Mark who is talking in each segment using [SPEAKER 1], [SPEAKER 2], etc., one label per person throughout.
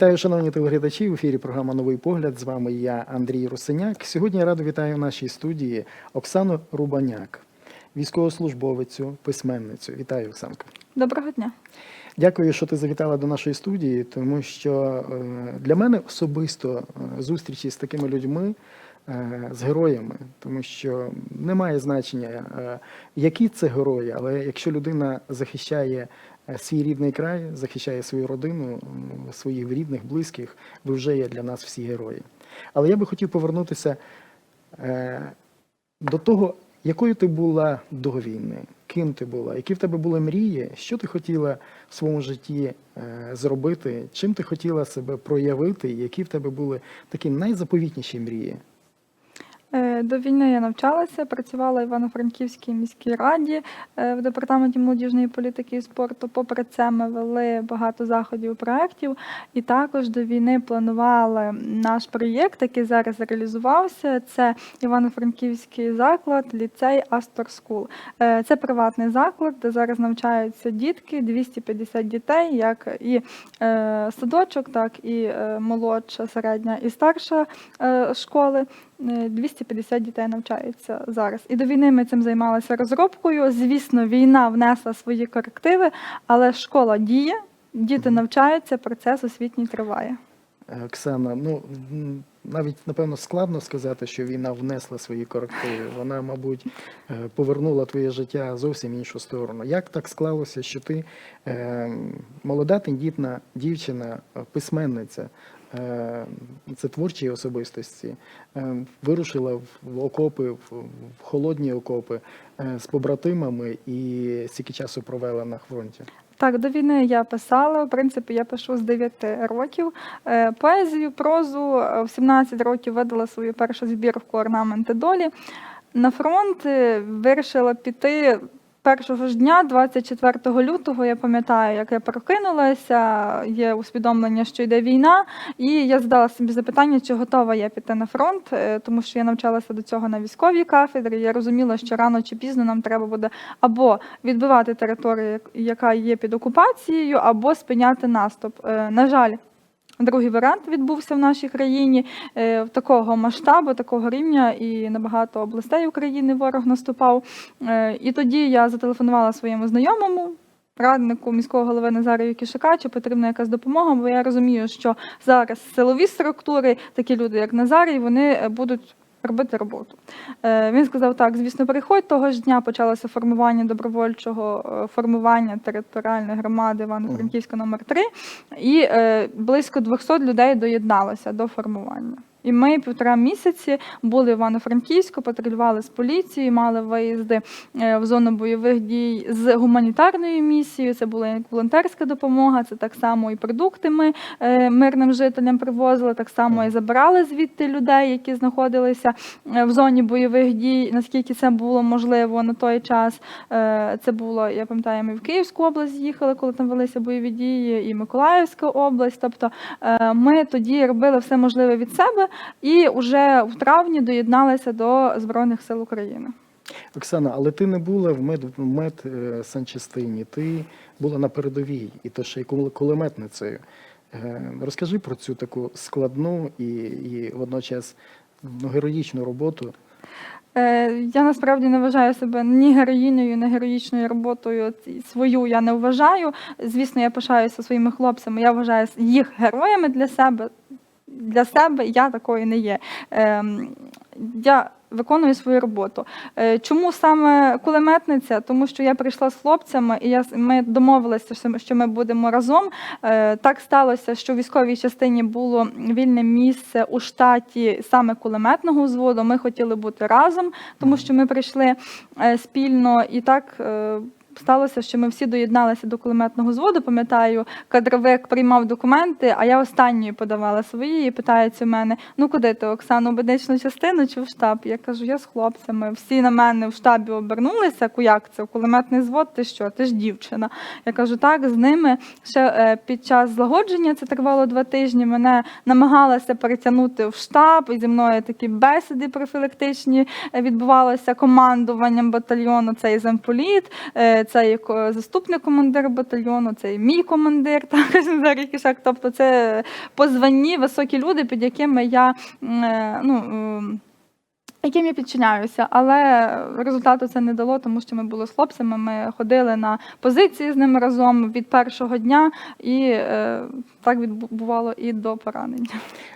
[SPEAKER 1] Вітаю, шановні телеглядачі. В ефірі програма Новий погляд. З вами я, Андрій Русиняк. Сьогодні я радо вітаю в нашій студії Оксану Рубаняк, військовослужбовицю, письменницю. Вітаю, Оксанка.
[SPEAKER 2] Доброго дня.
[SPEAKER 1] Дякую, що ти завітала до нашої студії, тому що е, для мене особисто е, зустрічі з такими людьми, з героями, тому що немає значення, е, які це герої, але якщо людина захищає е, свій рідний край, захищає свою родину, своїх рідних, близьких, ви вже є для нас всі герої. Але я би хотів повернутися е, до того, якою ти була до війни, ким ти була, які в тебе були мрії, що ти хотіла в своєму житті е, зробити, чим ти хотіла себе проявити, які в тебе були такі найзаповітніші мрії.
[SPEAKER 2] Е, До війни я навчалася, працювала в Івано-Франківській міській раді е, в департаменті молодіжної політики і спорту. Попри це, ми вели багато заходів проєктів. І також до війни планували наш проєкт, який зараз реалізувався. Це Івано-Франківський заклад, ліцей Астор Скул. Е, Це приватний заклад, де зараз навчаються дітки, 250 дітей, як і садочок, так і молодша, середня і старша школи. Е, 250 дітей навчаються зараз. І до війни ми цим займалися розробкою. Звісно, війна внесла свої корективи, але школа діє, діти навчаються, процес освітній триває.
[SPEAKER 1] Е, Оксана, ну навіть напевно складно сказати, що війна внесла свої корективи. Вона, мабуть, е, повернула твоє життя зовсім іншу сторону. Як так склалося, що ти е, молода, тендітна дівчина, е, письменниця, е, це творчі особистості, е, вирушила в- окопи, в, холодні окопи е, з побратимами і стільки часу провела на фронті?
[SPEAKER 2] Так, до війни я писала. В принципі, я пишу з 9 років. Е, Поезію, прозу Е, в 17 років видала свою першу збірку Орнаменти долі. На фронт е, вирішила піти першого ж дня, 24 лютого. Я пам'ятаю, як я прокинулася. Є усвідомлення, що йде війна, і я задала собі запитання, чи готова я піти на фронт, е, тому що я навчалася до цього на військовій кафедрі. Я розуміла, що рано чи пізно нам треба буде або відбивати територію, яка є під окупацією, або спиняти наступ. Е, На жаль. Другий варіант відбувся в нашій країні е, в такого масштабу, такого рівня, і на багато областей України ворог наступав. Е, І тоді я зателефонувала своєму знайомому. Раднику міського голови Назарію Кішака, чи потрібна якась допомога, бо я розумію, що зараз силові структури, такі люди, як Назарій, вони е, будуть робити роботу. Е, Він сказав: так, звісно, приходь. Того ж дня почалося формування добровольчого е, формування територіальної громади Івано-Франківська номер 3 і е, близько 200 людей доєдналося до формування. І ми півтора місяці були в Івано-Франківську, патрулювали з поліцією, мали виїзди е, в зону бойових дій з гуманітарною місією. Це була як волонтерська допомога, це так само і продукти ми е, мирним жителям привозили, так само і забирали звідти людей, які знаходилися е, в зоні бойових дій, наскільки це було можливо на той час. Це було, я пам'ятаю, ми в Київську область їхали, коли там велися бойові дії, і Миколаївська область. Тобто ми тоді робили все можливе від себе і вже в травні доєдналися до Збройних сил України.
[SPEAKER 1] Оксана, але ти не була в мед, мед е, санчастині, ти була на передовій, і то ще й кулеметницею. Е, Розкажи про цю таку складну і, і водночас ну, героїчну роботу.
[SPEAKER 2] Е, Я насправді не вважаю себе ні героїнею, ні героїчною роботою. Свою я не вважаю. Звісно, я пишаюся своїми хлопцями. Я вважаю їх героями для себе. Для себе я такою не є. Ем, Я виконую свою роботу. Е, Чому саме кулеметниця? Тому що я прийшла з хлопцями, і я, ми домовилися, що ми- будемо разом. Е, Так сталося, що в військовій частині було вільне місце у штаті саме кулеметного взводу. Ми хотіли бути разом, тому що ми прийшли е, спільно і так. Е, Сталося, що ми всі доєдналися до кулеметного зводу. Пам'ятаю, кадровик приймав документи, а я останньою подавала свої і питається у мене: ну куди ти, Оксану, в медичну частину чи в штаб? Я кажу, я з хлопцями. Всі на мене в штабі обернулися. «Ку, Як це? Кулеметний звод, ти що? Ти ж дівчина. Я кажу, так, з ними ще е, під час злагодження, це тривало два тижні. Мене намагалися перетягнути в штаб, і зі мною такі бесіди профілактичні е, відбувалися командуванням батальйону. Цей замполіт. Е, Е, Це є ко- заступник командира батальйону, це мій командир, також Назарій. Тобто це по званні високі люди, під якими я е, ну. яким я підчиняюся, але результату це не дало, тому що ми були з хлопцями. Ми ходили на позиції з ними разом від першого дня, і е, так відбувало і до поранення.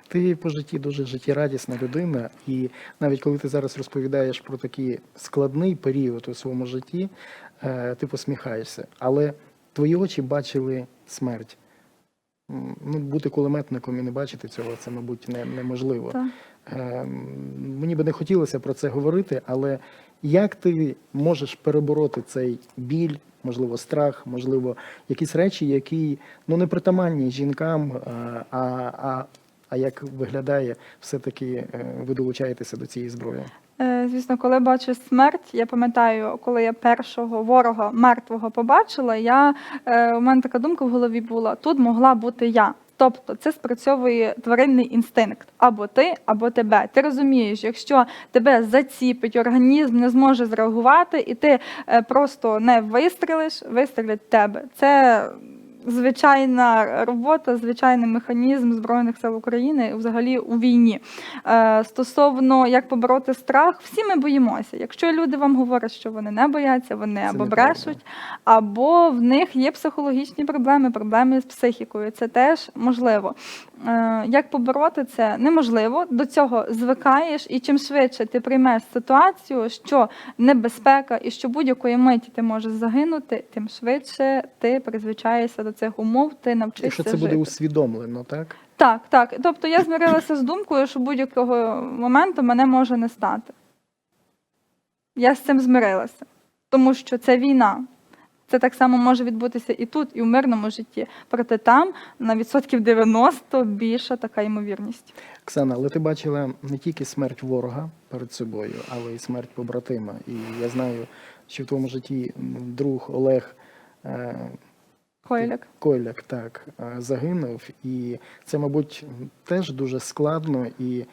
[SPEAKER 1] Ти по житті дуже життєрадісна людина, і навіть коли ти зараз розповідаєш про такий складний період у своєму житті, е, ти посміхаєшся. Але твої очі бачили смерть. Ну, бути кулеметником і не бачити цього, це, мабуть, не, неможливо.
[SPEAKER 2] Так.
[SPEAKER 1] Е, Мені би не хотілося про це говорити, але як ти можеш перебороти цей біль, можливо, страх, можливо, якісь речі, які ну не притаманні жінкам, е, а, а, а як виглядає, все-таки е, ви долучаєтеся до цієї зброї?
[SPEAKER 2] Е, Звісно, коли бачу смерть, я пам'ятаю, коли я першого ворога мертвого побачила, я, е, у мене така думка в голові була: тут могла бути я. Тобто це спрацьовує тваринний інстинкт або ти, або тебе. Ти розумієш, якщо тебе заціпить, організм не зможе зреагувати, і ти просто не вистрілиш, вистрілять тебе. Це звичайна робота, звичайний механізм Збройних сил України взагалі у війні. Е, Стосовно як побороти страх, всі ми боїмося. Якщо люди вам говорять, що вони не бояться, вони
[SPEAKER 1] Це
[SPEAKER 2] або брешуть, або в них є психологічні проблеми, проблеми з психікою. Це теж можливо. Е, Як побороти це неможливо. До цього звикаєш, і чим швидше ти приймеш ситуацію, що небезпека і що будь-якої миті ти можеш загинути, тим швидше ти призвичаєшся до цих умов, ти навчишся
[SPEAKER 1] Якщо це
[SPEAKER 2] жити.
[SPEAKER 1] буде усвідомлено, так?
[SPEAKER 2] Так, так. Тобто я змирилася з думкою, що будь-якого моменту мене може не стати. Я з цим змирилася, тому що це війна. Це так само може відбутися і тут, і в мирному житті. Проте там на відсотків 90 більша така ймовірність.
[SPEAKER 1] Оксана, але ти бачила не тільки смерть ворога перед собою, але й смерть побратима. І я знаю, що в твоєму житті друг Олег е,
[SPEAKER 2] Койляк.
[SPEAKER 1] Койляк так е, загинув, і це, мабуть, теж дуже складно, і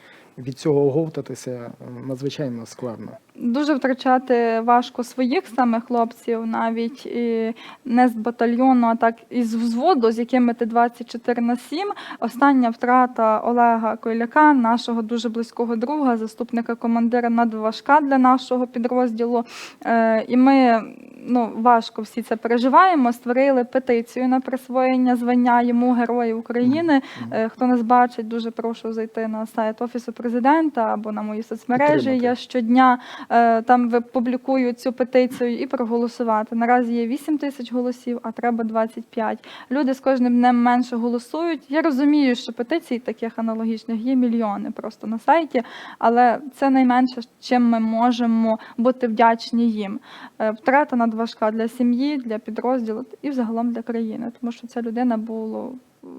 [SPEAKER 1] від цього оговтатися е, надзвичайно складно.
[SPEAKER 2] Дуже втрачати важко своїх саме хлопців, навіть і не з батальйону, а так із взводу, з якими ти 24 на 7. Остання втрата Олега Койляка, нашого дуже близького друга, заступника командира надважка для нашого підрозділу. Е, і ми ну, важко всі це переживаємо. Створили петицію на присвоєння звання йому Героїв України. Е, Хто нас бачить, дуже прошу зайти на сайт Офісу президента або на мої соцмережі.
[SPEAKER 1] Підтримати.
[SPEAKER 2] Я щодня е, там публікую цю петицію і проголосувати. Наразі є 8 тисяч голосів, а треба 25. Люди з кожним днем менше голосують. Я розумію, що петицій таких аналогічних є мільйони просто на сайті, але це найменше, чим ми можемо бути вдячні їм. Е, Втрата надважка для сім'ї, для підрозділу і взагалом для країни, тому що ця людина була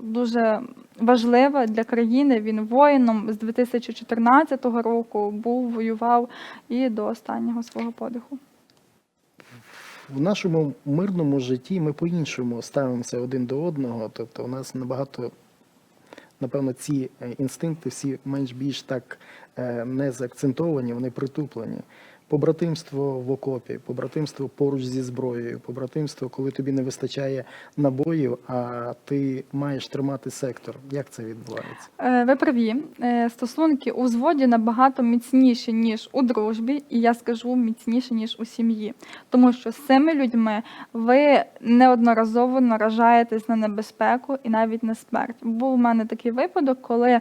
[SPEAKER 2] дуже важлива для країни. Він воїном з 2014 року був, воював і до останнього свого подиху.
[SPEAKER 1] В нашому мирному житті ми по-іншому ставимося один до одного. Тобто, у нас набагато, напевно, ці е, інстинкти всі менш-більш так е, не заакцентовані, вони притуплені. Побратимство в окопі, побратимство поруч зі зброєю, побратимство, коли тобі не вистачає набоїв, а ти маєш тримати сектор. Як це відбувається?
[SPEAKER 2] Е, Ви праві, Е, стосунки у зводі набагато міцніші, ніж у дружбі, і я скажу міцніші, ніж у сім'ї. Тому що з цими людьми ви неодноразово наражаєтесь на небезпеку і навіть на смерть. Був у мене такий випадок, коли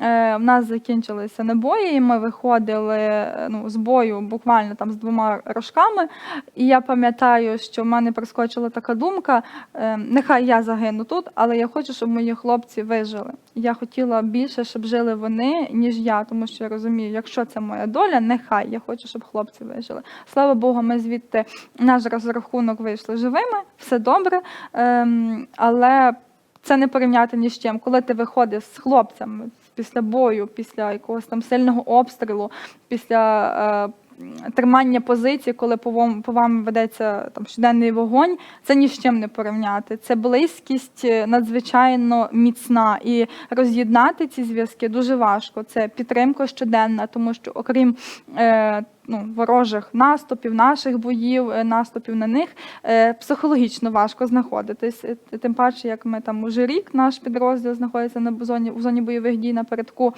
[SPEAKER 2] в нас закінчилися набої, і ми виходили е, ну, з бою буквально там з двома рожками. І я пам'ятаю, що в мене проскочила така думка: е, нехай я загину тут, але я хочу, щоб мої хлопці вижили. Я хотіла більше, щоб жили вони, ніж я, тому що я розумію, якщо це моя доля, нехай я хочу, щоб хлопці вижили. Слава Богу, ми звідти наш розрахунок вийшли живими, все добре. Ем, але це не порівняти ні з чим. Коли ти виходиш з хлопцями після бою, після якогось там сильного обстрілу, після е, тримання позицій, коли по вам, по вам ведеться там щоденний вогонь, це ні з чим не порівняти. Це близькість е, надзвичайно міцна, і роз'єднати ці зв'язки дуже важко. Це підтримка щоденна, тому що окрім е, ну, ворожих наступів, наших боїв, е, наступів на них, е, психологічно важко знаходитись. Е, Тим паче, як ми там уже рік, наш підрозділ знаходиться на зоні, в зоні бойових дій напередку.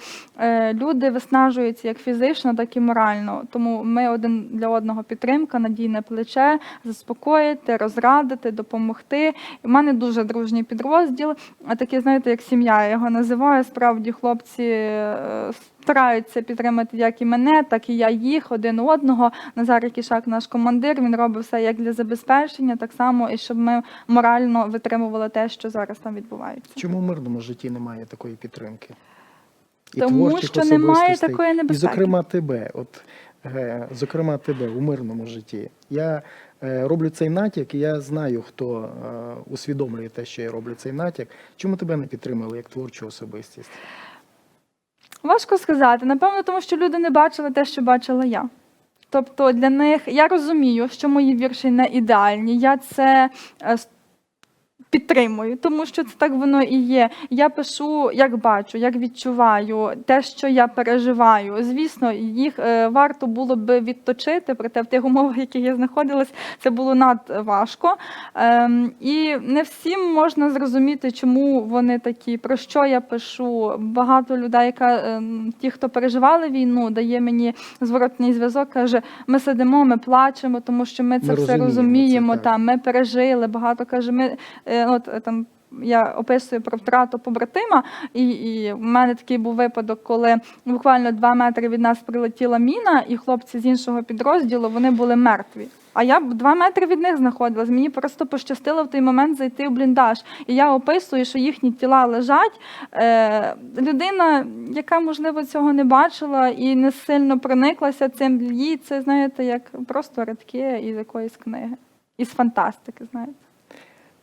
[SPEAKER 2] Люди виснажуються як фізично, так і морально. Тому ми один для одного підтримка, надійне плече, заспокоїти, розрадити, допомогти. У мене дуже дружній підрозділ, а такий, знаєте, як сім'я я його називаю. Справді хлопці стараються підтримати як і мене, так і я їх один одного. Назар Кішак, наш командир, він робить все як для забезпечення, так само і щоб ми морально витримували те, що зараз там відбувається.
[SPEAKER 1] Чому в мирному житті немає такої підтримки? І
[SPEAKER 2] Тому що немає такої
[SPEAKER 1] І,
[SPEAKER 2] небезпеки.
[SPEAKER 1] зокрема, тебе, от, е, зокрема, тебе у мирному житті. Я е, роблю цей натяк, і я знаю, хто е, усвідомлює те, що я роблю цей натяк. Чому тебе не підтримали як творчу особистість?
[SPEAKER 2] Важко сказати. Напевно, тому що люди не бачили те, що бачила я. Тобто для них я розумію, що мої вірші не ідеальні. Я це е, підтримую, тому що це так воно і є. Я пишу, як бачу, як відчуваю, те, що я переживаю. Звісно, їх е, варто було би відточити, проте в тих умовах, в яких я знаходилась, це було надважко. Ем, і не всім можна зрозуміти, чому вони такі, про що я пишу. Багато людей, яка, ем, ті, хто переживали війну, дає мені зворотний зв'язок, каже: ми сидимо, ми плачемо, тому що ми це
[SPEAKER 1] Ми
[SPEAKER 2] все
[SPEAKER 1] розуміємо
[SPEAKER 2] розуміємо.
[SPEAKER 1] це.
[SPEAKER 2] Та, ми пережили. Багато каже, ми е, от е, там. Я описую про втрату побратима, і, і в мене такий був випадок, коли буквально два метри від нас прилетіла міна, і хлопці з іншого підрозділу вони були мертві. А я б два метри від них знаходилась. Мені просто пощастило в той момент зайти в бліндаж. І я описую, що їхні тіла лежать. Е, людина, яка можливо цього не бачила і не сильно прониклася цим, їй це знаєте, як просто рядки із якоїсь книги, із фантастики. Знаєте.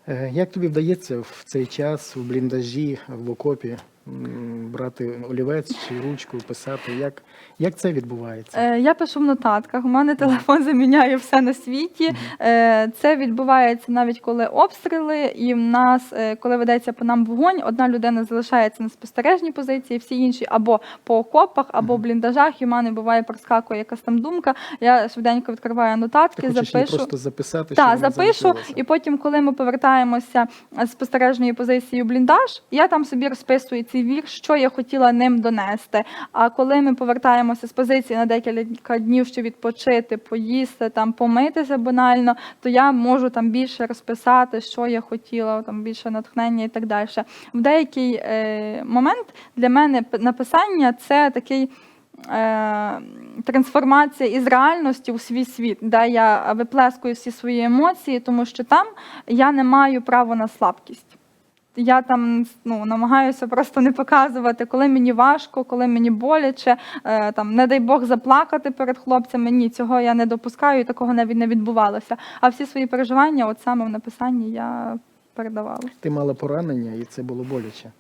[SPEAKER 1] Е, Як тобі вдається в цей час у бліндажі, в окопі брати олівець чи ручку, писати? Як, як це відбувається?
[SPEAKER 2] Е, Я пишу в нотатках. У мене телефон заміняє все на світі. Е, Це відбувається навіть коли обстріли, і в нас, е, коли ведеться по нам вогонь, одна людина залишається на спостережній позиції, всі інші або по окопах, або в бліндажах. І в мене буває проскакує якась там думка. Я швиденько відкриваю нотатки,
[SPEAKER 1] хочеш
[SPEAKER 2] запишу.
[SPEAKER 1] просто записати,
[SPEAKER 2] Так, запишу, і потім, коли ми повертаємося з спостережної позиції у бліндаж, я там собі розписую цей вірш, що я хотіла ним донести. А коли ми повертаємося з позиції на декілька днів, щоб відпочити, поїсти, там помитися банально, то я можу там більше розписати, що я хотіла, там більше натхнення і так далі. В деякий е, момент для мене написання це такий. Е, трансформація із реальності у свій світ, де я виплескую всі свої емоції, тому що там я не маю права на слабкість. Я там ну, намагаюся просто не показувати, коли мені важко, коли мені боляче, е, там, не дай Бог заплакати перед хлопцями. Ні, цього я не допускаю, і такого навіть не відбувалося. А всі свої переживання, от саме в написанні, я передавала.
[SPEAKER 1] Ти мала поранення, і це було боляче.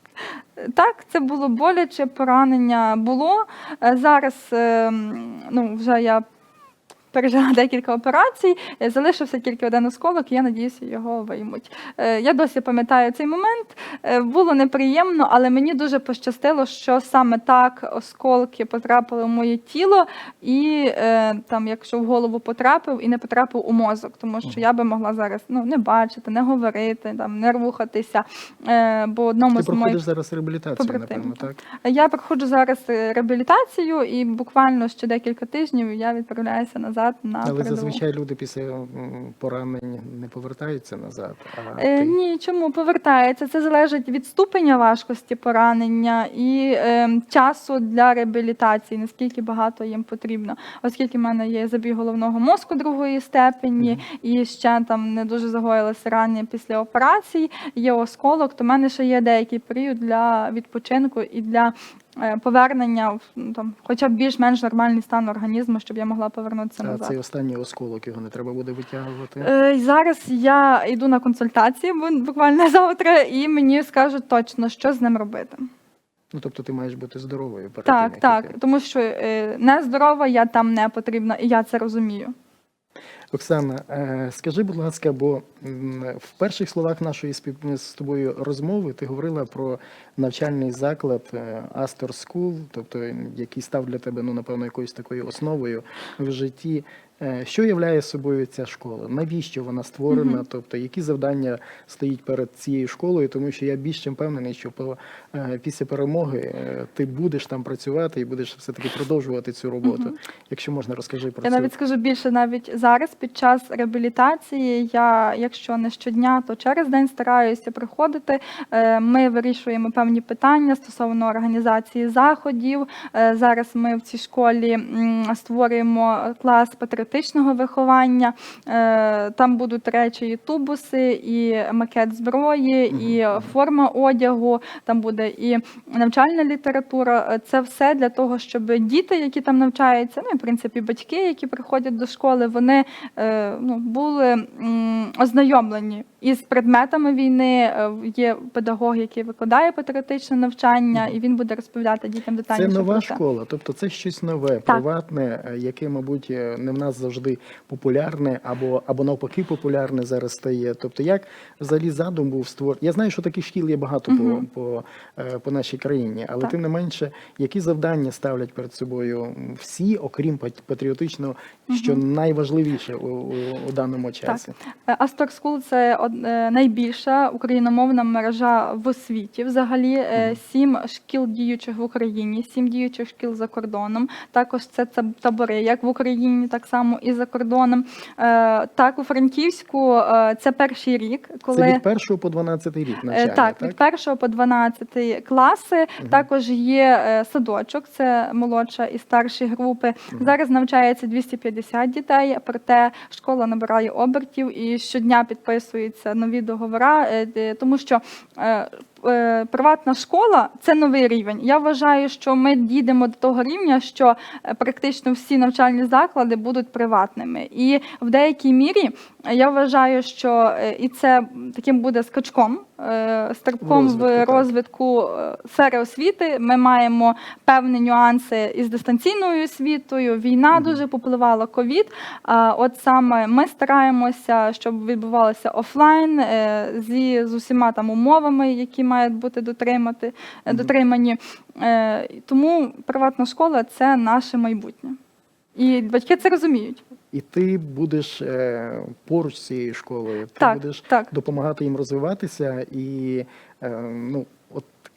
[SPEAKER 2] Так, це було боляче, поранення було. Е, Зараз е, ну, вже я пережила декілька операцій, е, залишився тільки один осколок, і я надіюся, його виймуть. Е, Я досі пам'ятаю цей момент. Е, Було неприємно, але мені дуже пощастило, що саме так осколки потрапили в моє тіло, і там, якщо в голову потрапив і не потрапив у мозок, тому що я би могла зараз ну, не бачити, не говорити, там, не рухатися. Бо одному
[SPEAKER 1] Ти
[SPEAKER 2] з моїх
[SPEAKER 1] проходиш зараз реабілітацію, напевно, так?
[SPEAKER 2] я проходжу зараз реабілітацію, і буквально ще декілька тижнів я відправляюся назад на
[SPEAKER 1] Але
[SPEAKER 2] передову.
[SPEAKER 1] зазвичай люди після поранень не повертаються назад. А
[SPEAKER 2] Е,
[SPEAKER 1] ти...
[SPEAKER 2] ні, чому повертається? Це залежить від ступеня важкості поранення і е, часу для реабілітації, наскільки багато їм потрібно. Оскільки в мене є забіг головного мозку другої степені, і ще там не дуже загоїлося рання після операцій, є осколок, то в мене ще є деякий період для відпочинку і для. Е, Повернення в ну, там, хоча б більш-менш нормальний стан організму, щоб я могла повернутися
[SPEAKER 1] А
[SPEAKER 2] назад.
[SPEAKER 1] цей останній осколок його не треба буде витягувати.
[SPEAKER 2] Е, Зараз я йду на консультації буквально завтра, і мені скажуть точно, що з ним робити.
[SPEAKER 1] Ну тобто ти маєш бути здоровою перед
[SPEAKER 2] Так,
[SPEAKER 1] тим, як
[SPEAKER 2] так,
[SPEAKER 1] іти.
[SPEAKER 2] тому що е, нездорова я там не потрібна, і я це розумію.
[SPEAKER 1] Оксана, е, скажи, будь ласка, бо в перших словах нашої спів... з тобою розмови ти говорила про навчальний заклад е, Astor School, тобто який став для тебе, ну напевно, якоюсь такою основою в житті. Е, Що являє собою ця школа? Навіщо вона створена? Тобто, які завдання стоїть перед цією школою? Тому що я більш чим впевнений, що по, е, після перемоги е, ти будеш там працювати і будеш все таки продовжувати цю роботу. Якщо можна, розкажи про
[SPEAKER 2] Я
[SPEAKER 1] це.
[SPEAKER 2] навіть скажу більше, навіть зараз під час реабілітації, я, якщо не щодня, то через день стараюся приходити. Ми вирішуємо певні питання стосовно організації заходів. Зараз ми в цій школі створюємо клас патріотичного виховання. Е, Там будуть речі, і тубуси, і макет зброї, і форма одягу. Там буде і навчальна література. Це все для того, щоб діти, які там навчаються, ну і в принципі батьки, які приходять до школи, вони е, ну, були ознайомлені із предметами війни. Е, Є педагог, який викладає патріотичне навчання, і він буде розповідати дітям детальніше.
[SPEAKER 1] Це нова
[SPEAKER 2] про це.
[SPEAKER 1] школа, тобто це щось нове, приватне, е, яке, мабуть, не в нас завжди популярне, або або навпаки популярне зараз стає. Тобто, як взагалі задум був створ. Я знаю, що таких шкіл є багато по, по, е, по нашій країні, але
[SPEAKER 2] Так.
[SPEAKER 1] тим не менше, які завдання ставлять перед собою всі, окрім пат- патріотичного, що найважливіше у, у, у даному часі.
[SPEAKER 2] Е, Astor School – це е, найбільша україномовна мережа в освіті. Взагалі е, сім шкіл діючих в Україні, сім діючих шкіл за кордоном. Також це табори, як в Україні, так само і за кордоном. Е, Так, у Франківську е, це перший рік, коли
[SPEAKER 1] Це від першого по 12 рік
[SPEAKER 2] Е,
[SPEAKER 1] навчання,
[SPEAKER 2] Так,
[SPEAKER 1] так?
[SPEAKER 2] від 1 по 12 класи. Також є е, садочок, це молодша і старші групи. Зараз навчається 250 дітей, проте школа набирає обертів і щодня підписуються нові договори, е, тому що. Е, Приватна школа це новий рівень. Я вважаю, що ми дійдемо до того рівня, що е, практично всі навчальні заклади будуть приватними. І в деякій мірі е, я вважаю, що і це таким буде скачком, стрибком
[SPEAKER 1] В розвитку,
[SPEAKER 2] в розвитку сфери освіти. Ми маємо певні нюанси із дистанційною освітою. Війна дуже попливала ковід. От саме ми стараємося, щоб відбувалося офлайн зі з усіма там умовами, які мають бути дотримати, дотримані. Е, Тому приватна школа це наше майбутнє. І батьки це розуміють.
[SPEAKER 1] І ти будеш е, поруч з цією школою, ти
[SPEAKER 2] Так,
[SPEAKER 1] будеш
[SPEAKER 2] так.
[SPEAKER 1] допомагати їм розвиватися і е, ну,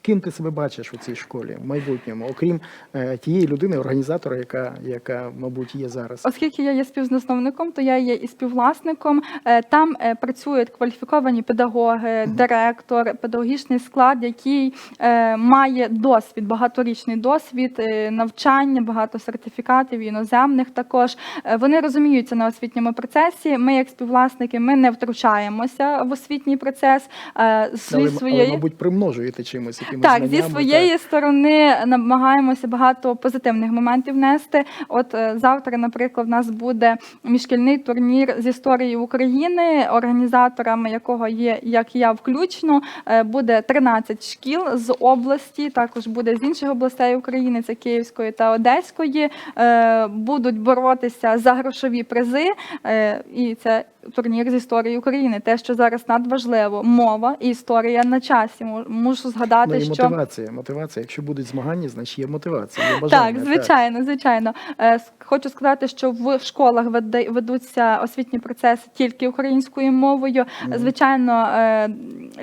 [SPEAKER 1] ким ти себе бачиш у цій школі в майбутньому, окрім е, тієї людини, організатора, яка, яка, мабуть, є зараз.
[SPEAKER 2] Оскільки я є співзасновником, то я є і співвласником. Е, Там е, працюють кваліфіковані педагоги, директор, педагогічний склад, який е, має досвід, багаторічний досвід е, навчання, багато сертифікатів іноземних. Також Е, вони розуміються на освітньому процесі. Ми, як співвласники, ми не втручаємося в освітній процес. Е,
[SPEAKER 1] Але,
[SPEAKER 2] своєї
[SPEAKER 1] але, мабуть, примножуєте чимось, якимось
[SPEAKER 2] так,
[SPEAKER 1] знаннями.
[SPEAKER 2] зі своєї сторони намагаємося багато позитивних моментів внести. От е, завтра, наприклад, в нас буде міжшкільний турнір з історії України, організаторами якого є як я включно. Е, Буде 13 шкіл з області, також буде з інших областей України, це Київської та Одеської. Е, Будуть боротися за грошові призи. І це турнір з історії України. Те, що зараз надважливо, мова і історія на часі. Мушу згадати,
[SPEAKER 1] Ну і
[SPEAKER 2] що
[SPEAKER 1] мотивація. Мотивація. Якщо будуть змагання, значить є мотивація. Є бажання,
[SPEAKER 2] так, звичайно, звичайно. Е, Хочу сказати, що в школах ведуться освітні процеси тільки українською мовою. Звичайно, е,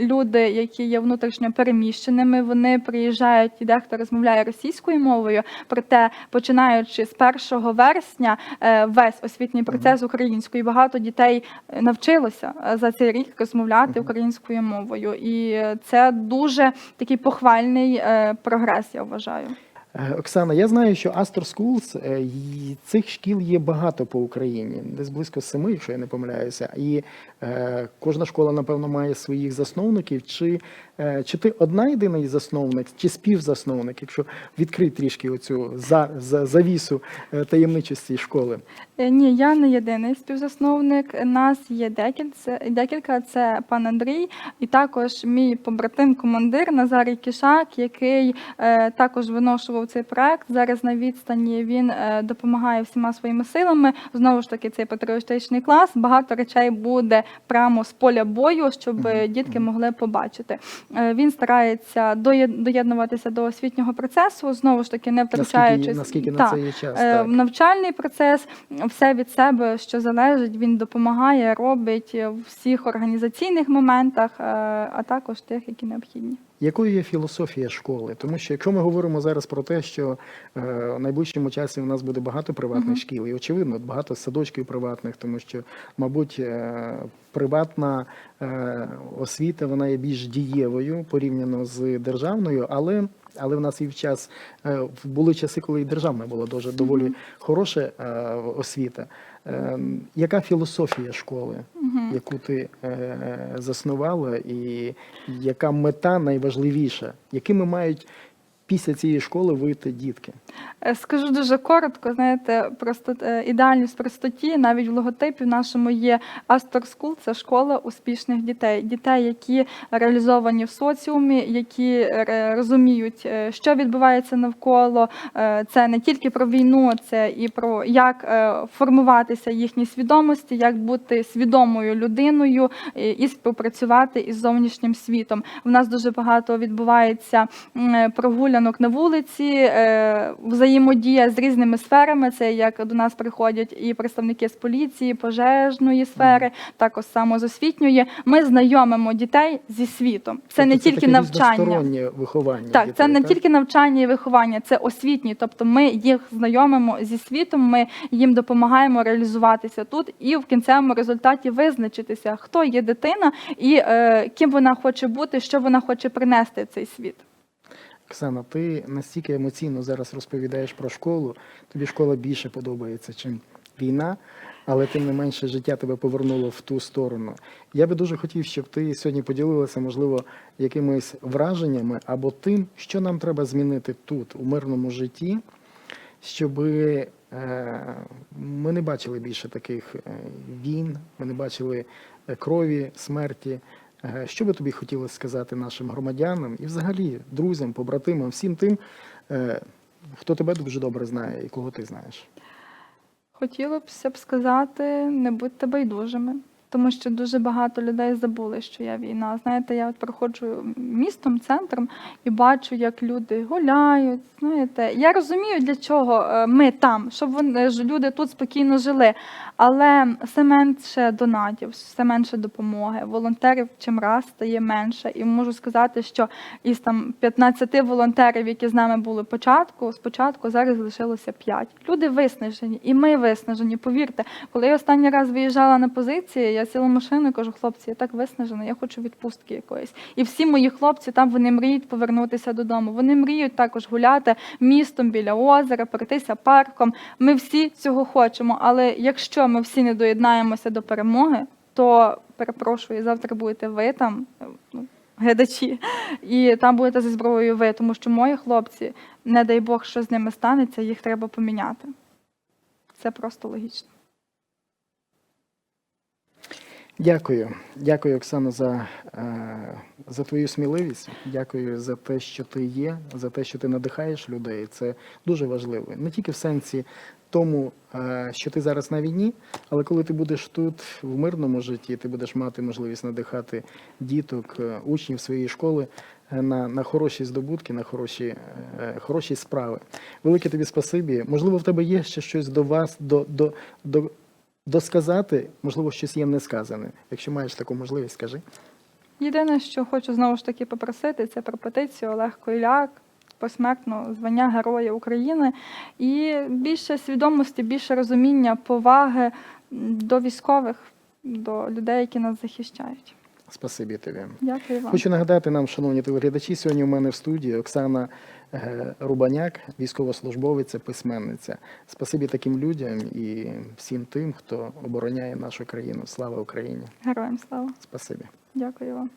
[SPEAKER 2] люди, які є внутрішньо переміщеними, вони приїжджають і дехто розмовляє російською мовою. Проте, починаючи з 1 вересня, е, весь освітній процес українською. Багато дітей навчилося е, за цей рік розмовляти українською мовою, і е, це дуже такий похвальний е, прогрес. Я вважаю.
[SPEAKER 1] Е, Оксана, я знаю, що Astor Schools, е, цих шкіл є багато по Україні, десь близько семи, якщо я не помиляюся. І е, кожна школа, напевно, має своїх засновників. Чи, чи ти одна єдиний засновник, чи співзасновник, якщо відкрити трішки оцю за, за, завісу таємничості школи?
[SPEAKER 2] Ні, я не єдиний співзасновник. Нас є декілька. Декілька це пан Андрій, і також мій побратим, командир Назарій Кішак, який також виношував був цей проект. Зараз на відстані він е, допомагає всіма своїми силами. Знову ж таки, цей патріотичний клас. Багато речей буде прямо з поля бою, щоб дітки могли побачити. Е, Він старається доєднуватися до освітнього процесу, знову ж таки, не
[SPEAKER 1] Наскільки,
[SPEAKER 2] втручаючись
[SPEAKER 1] наскільки на це є час?
[SPEAKER 2] Е,
[SPEAKER 1] Так.
[SPEAKER 2] Навчальний процес, все від себе, що залежить, він допомагає, робить в всіх організаційних моментах, а також тих, які необхідні.
[SPEAKER 1] Якою є філософія школи? Тому що якщо ми говоримо зараз про те, що е, в найближчому часі у нас буде багато приватних
[SPEAKER 2] Мгм.
[SPEAKER 1] шкіл, і очевидно, багато садочків приватних, тому що, мабуть, е, приватна е, освіта вона є більш дієвою порівняно з державною, але. Але в нас і в час е, були часи, коли і державна була дуже доволі
[SPEAKER 2] Мгм.
[SPEAKER 1] хороша е, освіта. Е, Яка філософія школи?
[SPEAKER 2] Мгм.
[SPEAKER 1] яку ти е, заснувала, і яка мета найважливіша, якими мають після цієї школи вийти дітки?
[SPEAKER 2] Е, Скажу дуже коротко, знаєте, просто е, ідеальність простоті. Навіть в логотипі в нашому є Astor School – це школа успішних дітей. Дітей, які реалізовані в соціумі, які е, розуміють, що відбувається навколо. Це не тільки про війну, це і про як формуватися їхній свідомості, як бути свідомою людиною і співпрацювати із зовнішнім світом. В нас дуже багато відбувається м, прогулянок на вулиці, е, взаємодія з різними сферами. Це як до нас приходять і представники з поліції, пожежної сфери, також само з освітньої. Ми знайомимо дітей зі світом. Це не
[SPEAKER 1] Тобто
[SPEAKER 2] тільки
[SPEAKER 1] таке
[SPEAKER 2] навчання.
[SPEAKER 1] виховання.
[SPEAKER 2] Так, це
[SPEAKER 1] дітей,
[SPEAKER 2] не тільки навчання і виховання, це освітні. Тобто ми їх знайомимо зі світом, ми їм допомагаємо реалізуватися тут і в кінцевому результаті визначитися, хто є дитина і е, ким вона хоче бути, що вона хоче принести в цей світ.
[SPEAKER 1] Оксана, ти настільки емоційно зараз розповідаєш про школу. Тобі школа більше подобається, чим війна, але тим не менше життя тебе повернуло в ту сторону. Я би дуже хотів, щоб ти сьогодні поділилася, можливо, якимись враженнями або тим, що нам треба змінити тут, у мирному житті, щоб е, ми не бачили більше таких е, війн, ми не бачили е, крові, смерті. Е, Що би тобі хотілося сказати нашим громадянам і взагалі друзям, побратимам, всім тим, е, хто тебе дуже добре знає і кого ти знаєш?
[SPEAKER 2] Хотілося б сказати, не будьте байдужими, тому що дуже багато людей забули, що є війна. Знаєте, я от проходжу містом, центром і бачу, як люди гуляють. Знаєте, я розумію, для чого е, ми там, щоб вони ж люди тут спокійно жили. Але все менше донатів, все менше допомоги. Волонтерів чим раз стає менше. І можу сказати, що із там 15 волонтерів, які з нами були початку, спочатку зараз залишилося 5. Люди виснажені, і ми виснажені. Повірте, коли я останній раз виїжджала на позиції, я сіла в машину і кажу, хлопці, я так виснажена, я хочу відпустки якоїсь. І всі мої хлопці там вони мріють повернутися додому. Вони мріють також гуляти містом біля озера, пройтися парком. Ми всі цього хочемо. Але якщо ми всі не доєднаємося до перемоги, то перепрошую, завтра будете ви там. ну, Глядачі, і там будете зі зброєю ви, тому що мої хлопці, не дай Бог, що з ними станеться, їх треба поміняти. Це просто логічно.
[SPEAKER 1] Дякую. Дякую, Оксана, за, е, за твою сміливість. Дякую за те, що ти є, за те, що ти надихаєш людей. Це дуже важливо. Не тільки в сенсі тому, е, що ти зараз на війні, але коли ти будеш тут в мирному житті, ти будеш мати можливість надихати діток, е, учнів своєї школи на, на хороші здобутки, на хороші, хороші справи. Велике тобі спасибі. Можливо, в тебе є ще щось до вас, до, до, до, досказати, можливо, щось є не сказане. Якщо маєш таку можливість, скажи.
[SPEAKER 2] Єдине, що хочу знову ж таки попросити, це про петицію Олег Койляк, посмертно звання Героя України, і більше свідомості, більше розуміння, поваги до військових, до людей, які нас захищають.
[SPEAKER 1] Спасибі тобі.
[SPEAKER 2] Дякую вам.
[SPEAKER 1] Хочу нагадати нам, шановні телеглядачі, сьогодні у мене в студії Оксана е, Рубаняк, військовослужбовець, письменниця. Спасибі таким людям і всім тим, хто обороняє нашу країну. Слава Україні!
[SPEAKER 2] Героям слава.
[SPEAKER 1] Спасибі.
[SPEAKER 2] Дякую вам.